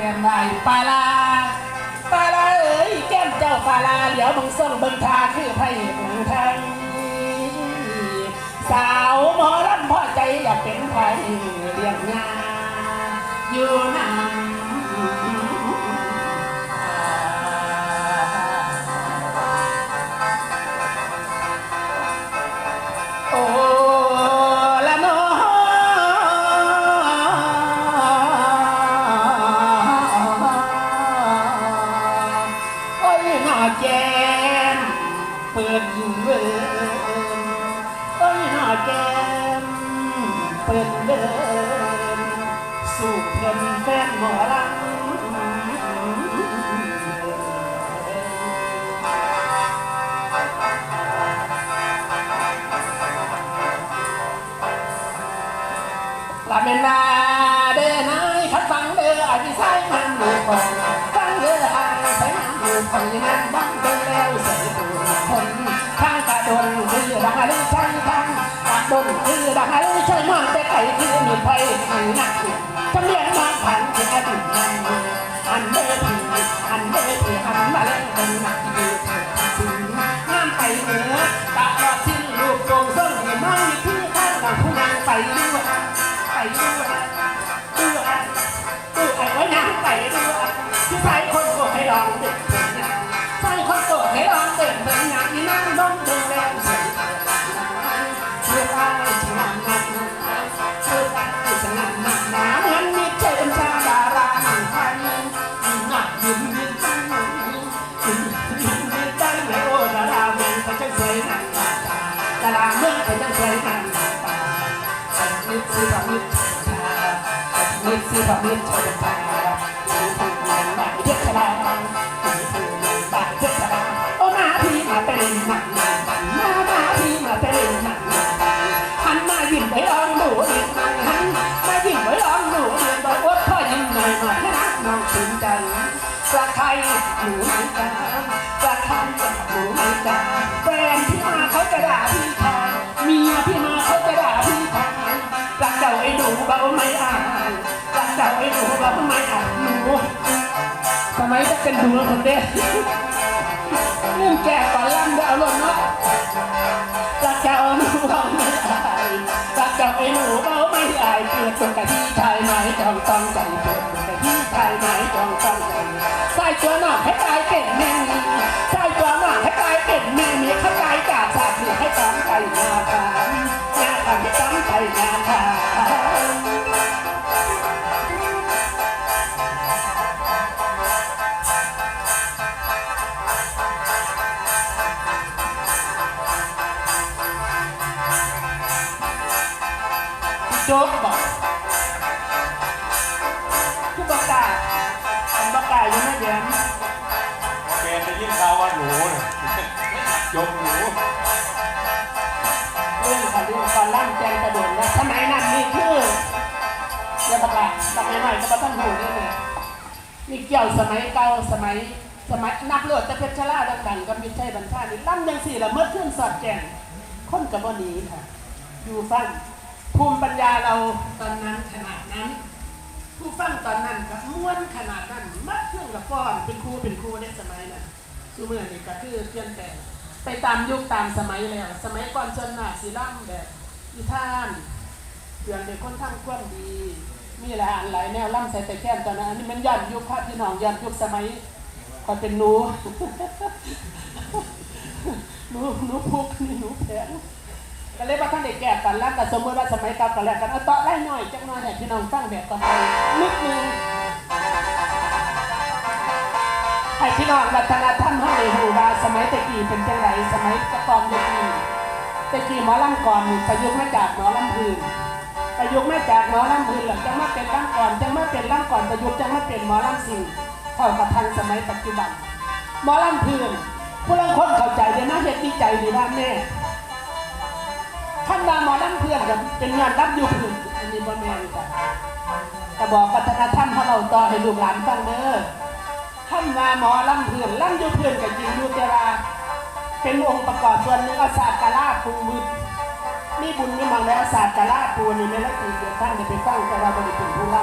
แก้มได้ปลาลาปลาลาเอ้ยแก้มเจ้าปลาลาเหลียวบังส่งเบิ่งทาคือไพ่ของทางสาวหมอลำพ่อใจอยากเป็นไพ่เลี้ยงงานอยู่นำโเปิดเดินสู่เพื่อนแฟนหมอลำลาเมนนาเดนายคัดฟังเดออาทิไซมันหมู่ของฟังเดออายใส่มันหมู่ของนั้นบังบิ่ง ดนคือดังไรใช่มองแต่ไก่คือมีไฟอันหนักจำเลียนมาผ่านที่อดีตนั้นอันเด้อพี่อันเด้อพี่อันมาแล้วเป็นหนักอ นิดสิบนิดชนตาถึงถึงมันบาดเจ็บชราถึงถึงมันบาดเจ็บชราโอ้มาพี่มาเป็นหนังมาพี่มาเป็นหนังหันมายิ้มไปลองดูอีกหันมายิ้มไปลองดูอีกบอกว่าพ่อยิ้มหน่อยหนูไหนกันรักใครอยู่ไหนกันแฟนที่มาเขาจะด่าพี่แทนเมียพี่มาเขาจะด่าพี่แทนาไอ้หนูเบาไม่อ่านรักเจ้าไอ้หนูเบาไม่อ่านหนูทำไมจะเป็นดูคนเดียวเรื่แก่ก่อนล่ำเดาหล่นเนาะรักเจ้าหนูเบาไม่อายรักเจ้าไอ้หนูเบาไม่อายเกิดเป็นกะที่ชายไหมจองต้องใจเกิดเป็นกะที่ชายไหมจองต้องใจใส่ตัวหนักให้ตายเป็นแม่มีใส่ตัวหนักให้ตายเป็นแม่มีเข้าใจกาสาดเหนือให้ตั้งใจนาคานาคาให้ตั้งใจนา คาโสมัยใหม่ก็มาต้องหูนี่เลยนี่เกี่ยวสมัยเก่าสมัยสมัยนักเลือดจะเพชรชราดังกันกับมิตรชัยบรรชานี่ล่ำยังสี่ละเมื่อขึ้นสอดแจงคนกับวันนี้ค่ะ อยู่ฟังภูมิปัญญาเราตอนนั้นขนาดนั้น ผู้ฟังตอนนั้นกับม้วนขนาดนั้นมัดเครื่องกับฟ้อนเป็นครูเป็นครูในสมัยนั้นคือเมื่อนี่ก็คือเปลี่ยนแปลงไปตามยุคตามสมัยแล้ว สมัยก่อนชนหนาสีล่ำแบบอีท่านเปลี่ยนเป็นคนทำความดี มีหลายอันหลายแนวล่ำใส่แต่แค่นตอนนั้นอันนี้มันย้อนยุคพระพี่น้องย้อนยุคสมัยก่อนเป็นหนูหนูหนูพุกนี่หนูแผงก็เลยว่าท่านเด็กแก่กันแล้วแต่สมมติว่าสมัยเก่ากันแล้วกันเอาต่อได้หน่อยจังหน่อยให้พี่น้องฟังแบบต่อไปนิดนึงให้พี่น้องวัฒนธรรมให้ได้รู้ว่าสมัยตะกี้เป็นจังไรสมัยตะกอนตะกี้ตะกี้หมอลำก่อนประยุกต์มาจากหมอลำพื้น ประยุกต์มาจากหมอลำพื้นหลังจังมาเป็นลำก่อนจังมาเป็นลำก่อนประยุกต์จังมาเป็นหมอลำสิ่งเข้ากับทันสมัยปัจจุบันหมอลำพื้นผู้ลังคนเข้าใจเดี๋ยวนะเฮ็ดดีใจดีว่าแม่ท่านมาหมอลำเพื่อนกับเป็นงานรับอยู่พื้นอันนี้บ่แม่นจ้ะแต่บอกวัฒนธรรมของเราต่อให้ลูกหลานฟังเด้อท่านมาหมอลำเพื่อนลำอยู่เพื่อนกับจริงอยู่แต่ว่าเป็นองค์ประกอบส่วนหนึ่งอาศาสตร์กะลาปูมืด มีบุญมีมังแล้วศาตะลาปูนี่ไม่ละกี่เดือนท่านได้ไปฟังแต่ว่าบริเป็นผู้ล่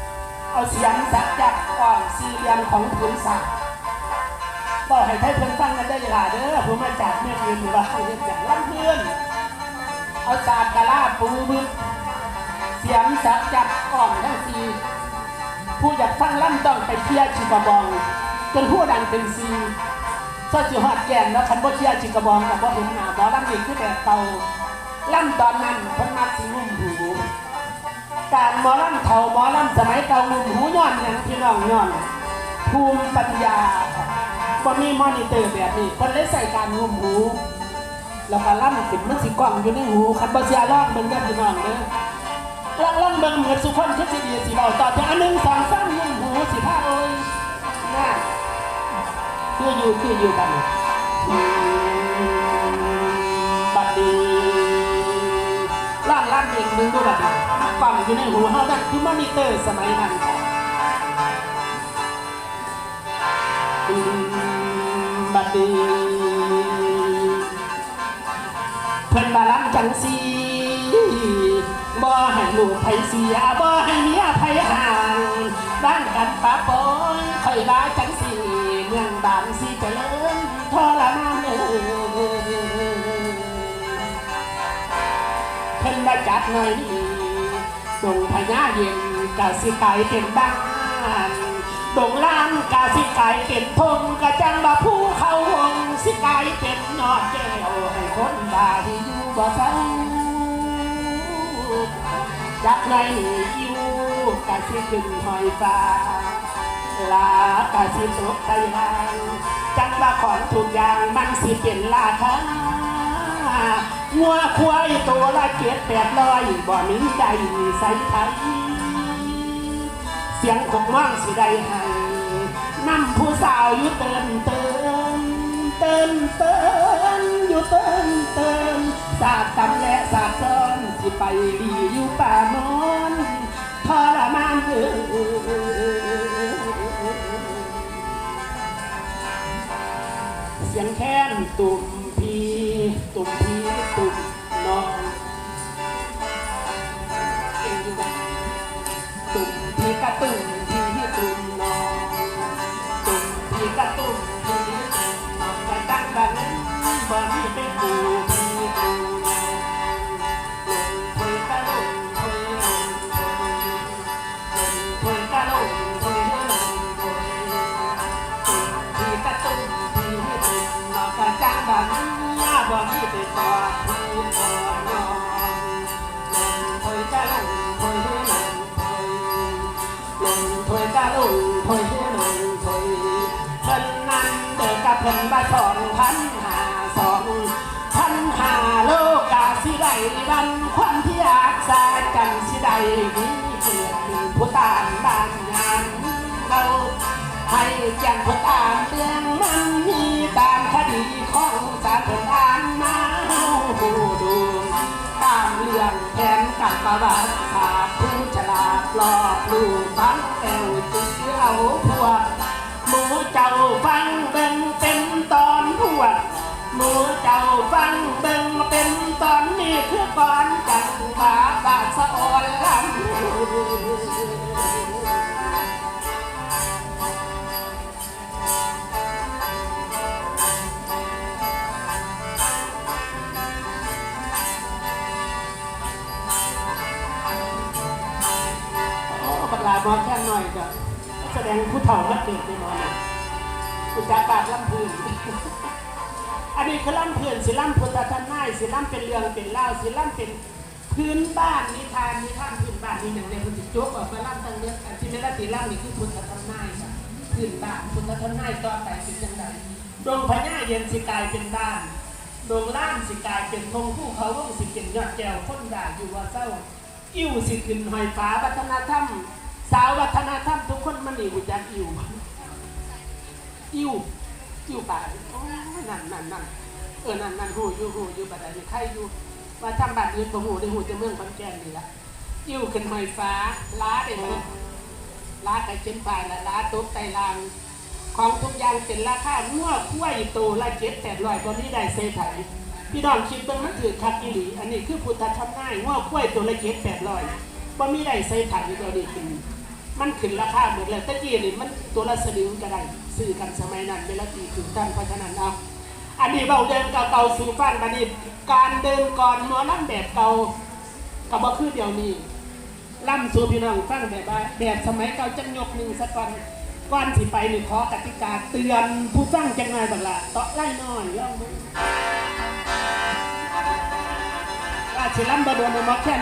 ำเอาเสียงสักจากก่อนสี่เหลี่ยมของผืนสากบอกให้ไทยเพิ่นฟังกันได้เวลาเด้อผมมาจากเมื่อคืนหรือว่าเขาเรียกจากลำเพื่อนเอาสากกะลาปูบึกเสียงสักจากก่อนทั้งสี่ผู้อยากฟังล่ำต้องไปเที่ยวชิกระบองจนผู้ดังเป็นซีซอจิฮอดแก่นแล้วคันบ่เที่ยวชิกระบองกับบ่เห็นหน้าบ่ลำนี่คือแบบเก่า ล่ำตอนนั้นพนมักสิงุ่มหู การหมอล่ำเท่าหมอล่ำสมัยเก่ามุมหูย้อนอย่างพี่น้องย้อนภูมิปัญญาบ่มีมอนิเตอร์แบบนี้คนเลยใส่การงุมหู แล้วก็ล่ำขึ้นมันสิกล้องอยู่ในหูคันบ่เสียร้องเบิ่งกันพี่น้องเด้อลองลองเบิ่งเหมือนสุขคนคือสิดีสิเว้าต่อจากอันหนึ่งสองสามงุมหูสิพาโอ้ยน่าคืออยู่คืออยู่กันางล่งเองมึงดูบัดนี้ฟังอยู่ในหูเฮานั่นคือมอนิเตอร์สมัยนั้นอืมบัดดีเพิ่นมาล้ำจังสีบ่ให้ลูกไผเสียบ่ให้เมียไผห่างบ้านกันปะปอยค่อยว่าจังสีาจัดหน่อยนี่งพญาเย็นกะสิกลายเป็นบ้านดงล้านกะสิกลายเป็นทงกะจังบาภูเขาวงสิกลายเป็นยอดแก้วให้คนบาที่อยู่บ่เศร้าจักหน่อยนี่อยู่กะสิขึ้นหอยฟ้าลากะสิตกไตลางจังว่าของทุกอย่างมันสิเป็นราคา งัวควายตัวละเจ็ดแปดร้อยบ่มีใดใส่ไทยเสียงของว่างสิได้ให้นำผู้สาวอยู่เตินเตินเตินเตินอยู่เตินเตินสาดตำและสาดซ้อนสิไปดีอยู่ป่ามอนทรมานเออเสียงแค้นตุ่มพีตุ่มพี มพีกระตุ่ม ได้บันควันที่อาสาจังสิได้มีเกียรติผู้ตานบ้านงานเราให้แจ้งผลอ่านเรื่องมันมีตามคดีของสารผลอ่านมาหูดูตามเรื่องแผนกับประวัติศาสตร์ผู้ฉลาดหลอกลูกฟังแอวจึงเอาพวกหมูเจ้าฟัง หมูเจ้าฟังเบิ่งเป็นตอนนี้คือก่อนจังบาบาสะอ่อนลำโอ้บักลามาแค่หน่อยก็แสดงผู้เฒ่ามาเกิดในมอนะอุจจากาศล่ำพื้น อันนี้คือล่ำเพื้นสิล่ำพุทธทนายสิล่ำเป็นเรื่องเป็นเล่าสิล่ำเป็นพื้นบ้านนิทานนิทานพื้นบ้านนี่หนึ่งในคนจิจบออกมาล่ำตั้งเรื่องอันที่ไม่ละตีล่ำนี่คือพุทธทนายค่ะพื้นบ้านพุทธทนายต่อไปเป็นยังไงดวงพญาเย็นสิกายเป็นบ้านดวงล่างสิกายเป็นธงผู้เขาว่องสิเป็นยอดแก้วคนด่าอยู่ว่าเศร้าอิ่วสิขึ้นหอยฟ้าวัฒนธรรม สาววัฒนธรรมทุกคนมันนี่หูจักอิ่วอิ่ว อิ่ป่าโอ้นั่นนั่นนั่นเออนั่นนั่นหูอยู่หูอยู่บัดนี้ใครอยู่ว่าทำบัดนี้บ่หูได้หูจะเมืองขอนแก่นนี่ละอิ่วขึ้นหอยฟ้าล้าได้ไหมล้าไก่เช่นปลายละล้าตุ๊บไตรางของทุกอย่างเป็นราคามั่วคุ้ยโตละเจ็ดแปดร้อยบนนี้ได้เซไถพี่น้องคิดเบิ่งมันถือคักอีหลีอันนี้คือพุทธธรรมง่ายมั่วคุ้ยตัวละเจ็ดแปดร้อยบ่มีได้เซไถตัวนี้กิน มันขึ้นราคาหมดเลยตะกี้นี่มันตัวละสลึงก็ได้ซื้อกันสมัยนั้นเวลาตีถึงท่านเพราะฉะนั้นเอาอันนี้เบาเดินเก่าๆสู่ฟังบันนี้การเดินก่อนหมอลำแบบเก่ากับว่าคือเดี๋ยวนี้ล่ำสู่พี่น้องฟังแบบว่าแบบสมัยเก่าจังยกหนึ่งสักก่อนก่อนสิไปหนี่งขอกติกาเตือนผู้ฟังจังไงบังละเตาะไล่น้อยล่องมึงว่าสิล่ำบดนในมอแค่